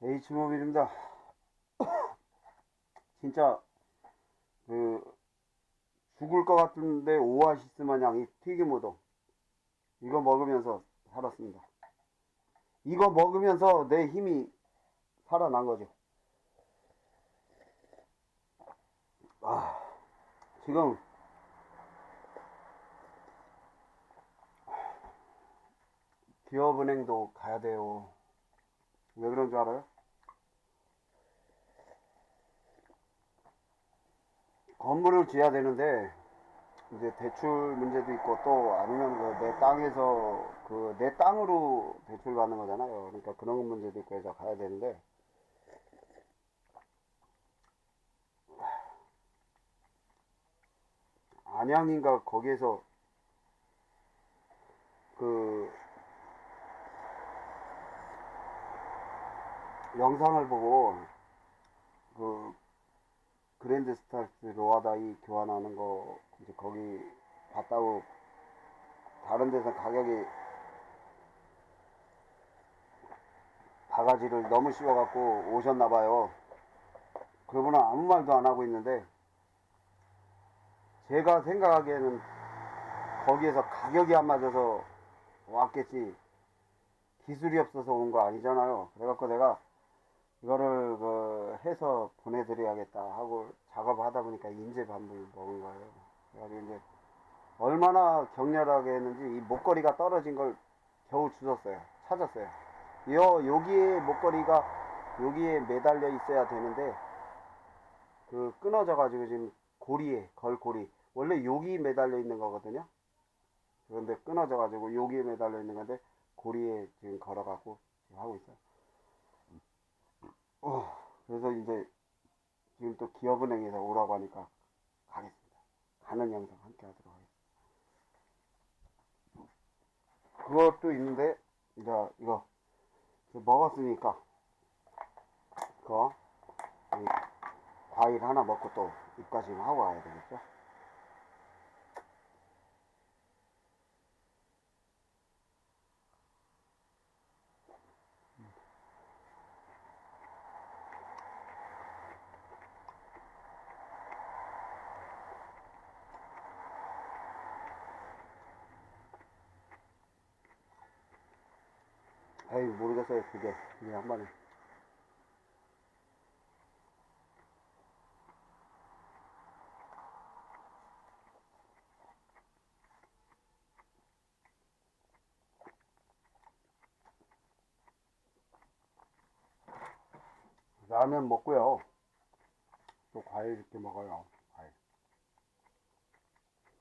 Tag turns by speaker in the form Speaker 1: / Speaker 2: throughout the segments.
Speaker 1: H모빌입니다. 진짜 그 죽을 것 같은데 오아시스 마냥 이 튀김우동 이거 먹으면서 살았습니다. 이거 먹으면서 내 힘이 살아난 거죠. 아, 지금 기업은행도 가야 돼요. 왜 그런 줄 알아요? 건물을 지어야 되는데 이제 대출 문제도 있고 또 아니면 그 내 땅에서 그 내 땅으로 대출 받는 거잖아요. 그러니까 그런 문제도 있고 해서 가야 되는데 안양인가 거기에서 그 영상을 보고 그 그랜드 스타스 로아다이 교환하는 거 이제 거기 봤다고 다른 데서 가격이 바가지를 너무 씌워갖고 오셨나봐요. 그분은 아무 말도 안 하고 있는데 제가 생각하기에는 거기에서 가격이 안 맞아서 왔겠지 기술이 없어서 온 거 아니잖아요. 그래갖고 내가 이거를 그 해서 보내드려야겠다 하고 작업을 하다 보니까 인제 반불 먹은 거예요. 그래가지고 이제 얼마나 격렬하게 했는지 이 목걸이가 떨어진 걸 겨우 주웠어요. 찾았어요. 요 여기에 목걸이가 여기에 매달려 있어야 되는데 그 끊어져 가지고 지금 고리에 걸고리 원래 여기 매달려 있는 거거든요. 그런데 끊어져 가지고 여기에 매달려 있는 건데 고리에 지금 걸어 갖고 지금 하고 있어요. 어, 그래서 이제 지금 또 기업은행에서 오라고 하니까 가겠습니다. 가는 영상 함께 하도록 하겠습니다. 그것도 있는데, 이제 이거 먹었으니까, 그거, 이 과일 하나 먹고 또 입가심 하고 가야 되겠죠? 에이, 모르겠어요, 그게. 그게 한 번에. 라면 먹고요. 또 과일 이렇게 먹어요. 과일.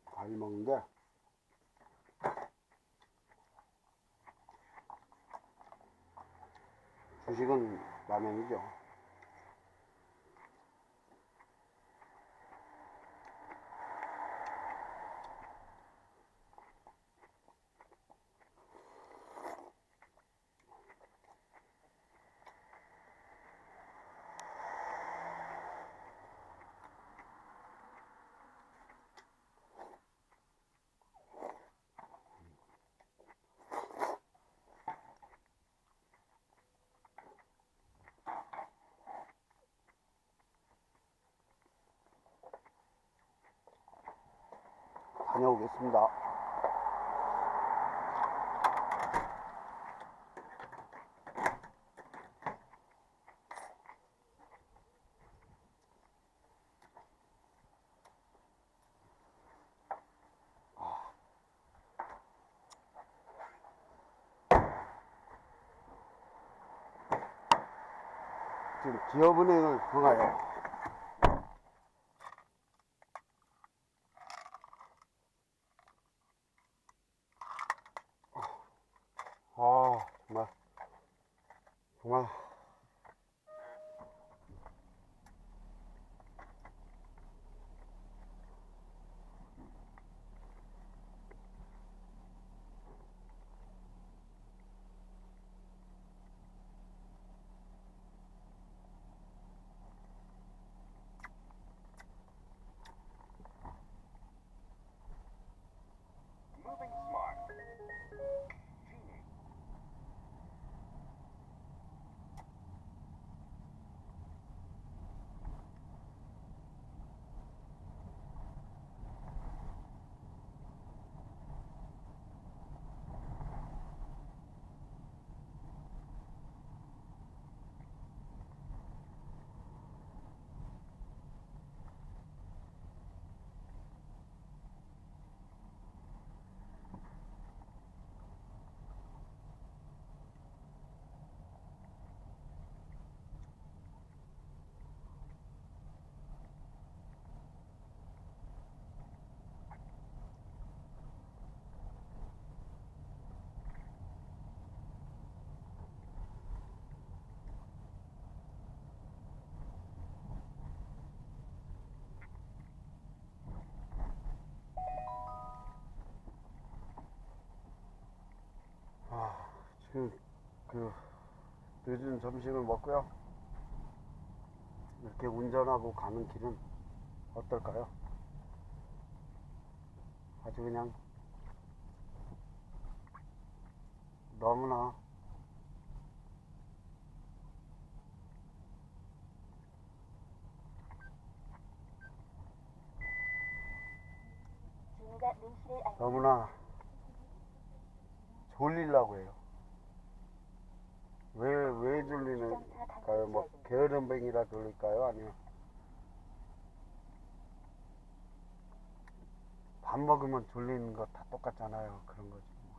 Speaker 1: 과일 먹는데, 주식은 라면이죠. 다녀오겠습니다. 지금 기업은행을 통하여 그, 그, 늦은 점심을 먹고요. 이렇게 운전하고 가는 길은 어떨까요? 아주 그냥 너무나 너무나 졸리려고 해요. 왜, 왜 졸리는가요? 뭐, 게으름뱅이라 졸릴까요? 아니면, 밥 먹으면 졸리는 거 다 똑같잖아요. 그런 거지. 뭐.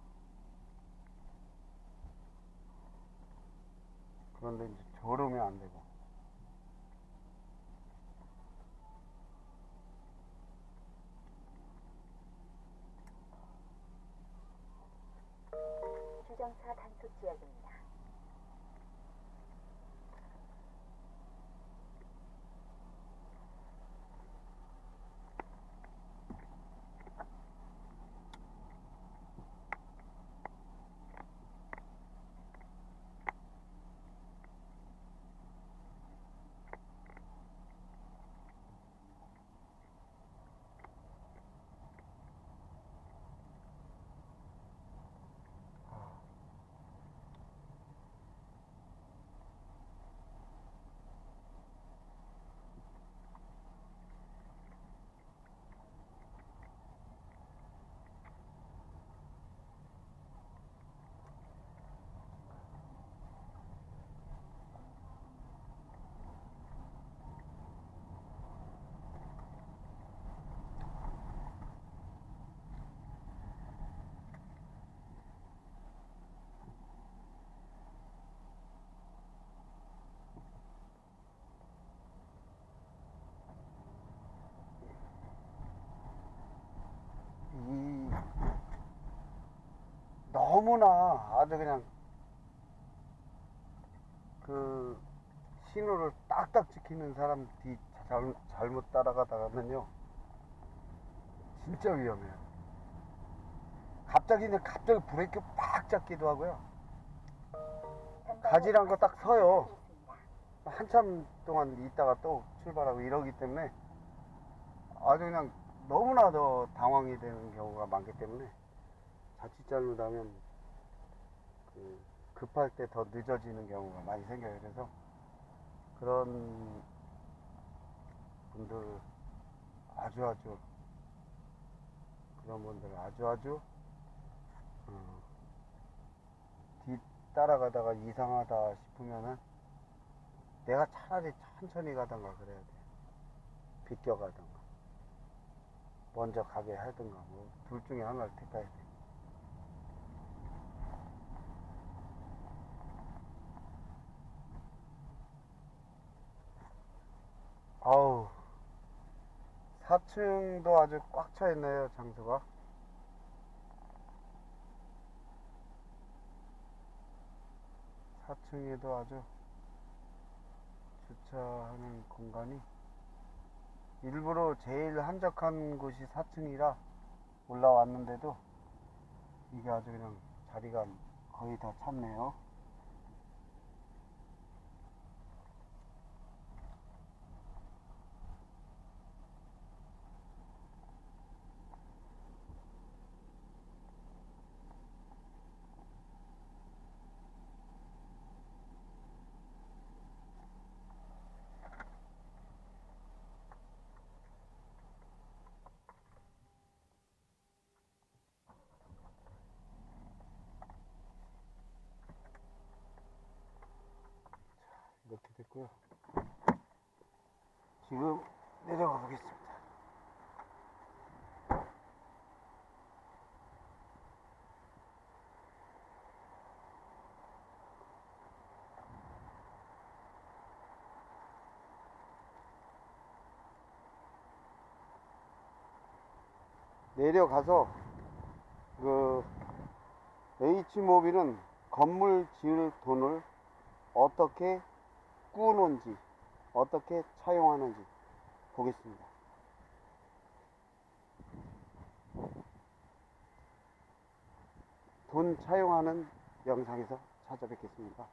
Speaker 1: 그런데 이제 졸으면 안 되고. 너무나 아주 그냥 그 신호를 딱딱 지키는 사람 뒤 잘, 잘못 따라가다가는요. 진짜 위험해요. 갑자기 그냥 갑자기 브레이크 팍 잡기도 하고요. 가지란 거딱 서요. 한참 동안 있다가 또 출발하고 이러기 때문에 아주 그냥 너무나 더 당황이 되는 경우가 많기 때문에 자칫 잘못하면 그 급할 때 더 늦어지는 경우가 많이 생겨요. 그래서 그런 분들 아주 아주 그런 분들 아주 아주 어, 뒤 따라가다가 이상하다 싶으면은 내가 차라리 천천히 가던가 그래야 돼. 비껴가던가. 먼저 가게 하든가 뭐 둘 중에 하나를 택해야 돼. 아우 4층도 아주 꽉 차 있네요 장소가. 사층에도 아주 주차하는 공간이 일부러 제일 한적한 곳이 4층이라 올라왔는데도 이게 아주 그냥 자리가 거의 다 찼네요. 이렇게 됐고요. 지금 내려가 보겠습니다. 내려가서 그 H모빌은 건물 지을 돈을 어떻게 꾸는지 어떻게 차용하는지 보겠습니다. 돈 차용하는 영상에서 찾아뵙겠습니다.